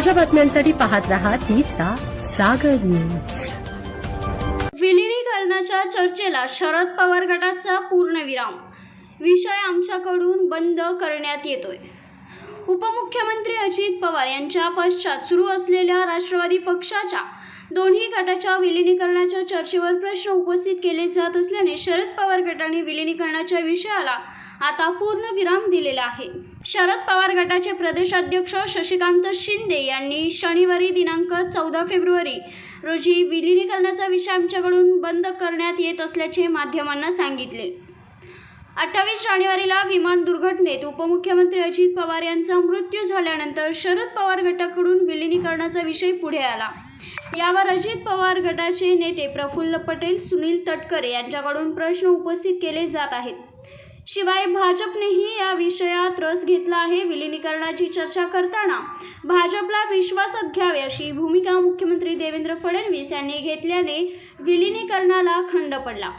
ताज्या बातम्यांसाठी पाहत राहा तिचा सागर न्यूज. विलिनीकरणाच्या चर्चेला शरद पवार गटाचा पूर्णविराम विषय आमच्याकडून बंद करण्यात येतोय. उपमुख्यमंत्री अजित पवार यांच्या पश्चात सुरू असलेल्या राष्ट्रवादी पक्षाच्या दोन्ही गटाच्या विलिनीकरणाच्या चर्चेवर प्रश्न उपस्थित केले जात असल्याने शरद पवार गटाने विलिनीकरणाच्या विषयाला आता पूर्ण विराम दिलेला आहे. शरद पवार गटाचे प्रदेशाध्यक्ष शशिकांत शिंदे यांनी शनिवारी दिनांक चौदा फेब्रुवारी रोजी विलिनीकरणाचा विषय आमच्याकडून बंद करण्यात येत असल्याचे माध्यमांना सांगितले. अठ्ठावीस जानेवारीला विमान दुर्घटनेत उपमुख्यमंत्री अजित पवार यांचा मृत्यू झाल्यानंतर शरद पवार गटाकडून विलिनीकरणाचा विषय पुढे आला. यावर अजित पवार गटाचे नेते प्रफुल्ल पटेल सुनील तटकरे यांच्याकडून प्रश्न उपस्थित केले जात आहेत. शिवाय भाजपनेही या विषयात रस घेतला आहे विलिनीकरणाची चर्चा करताना. भाजपला विश्वासात घ्यावे अशी भूमिका मुख्यमंत्री देवेंद्र फडणवीस यांनी घेतल्याने विलिनीकरणाला खंड पडला.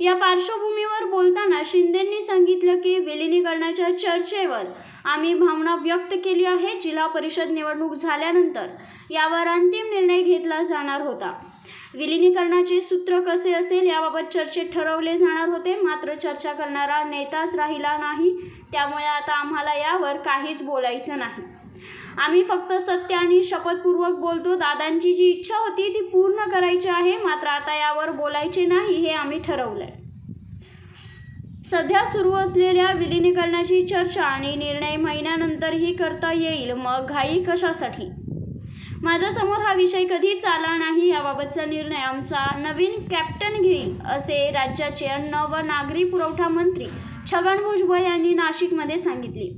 या पार्श्वभूमीवर बोलताना शिंदेंनी सांगितलं की विलिनीकरणाच्या चर्चेवर आम्ही भावना व्यक्त केली आहे. जिल्हा परिषद निवडणूक झाल्यानंतर यावर अंतिम निर्णय घेतला जाणार होता. विलिनीकरणाचे सूत्र कसे असेल याबाबत चर्चेत ठरवले जाणार होते. मात्र चर्चा करणारा नेताच राहिला नाही. त्यामुळे आता आम्हाला यावर काहीच बोलायचं नाही. आम्ही फक्त सत्य आणि शपथपूर्वक बोलतो. दादांची जी इच्छा होती ती पूर्ण करायची आहे. मात्र आता यावर बोलायचे नाही हे आम्ही ठरवलंय. सध्या सुरू असलेल्या विलिनीकरणाची चर्चा आणि निर्णय महिन्यानंतरही करता येईल मग घाई कशासाठी? माझ्यासमोर हा विषय कधीच आला नाही याबाबतचा निर्णय आमचा नवीन कॅप्टन घेईल असे राज्याचे अन्न व नागरी पुरवठा मंत्री छगन भुजबळ यांनी नाशिकमध्ये सांगितले.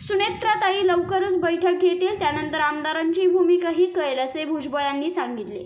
सुनेत्राताई लवकरच बैठक घेतील त्यानंतर आमदारांची भूमिकाही कळेल असे भुजबळ यांनी सांगितले.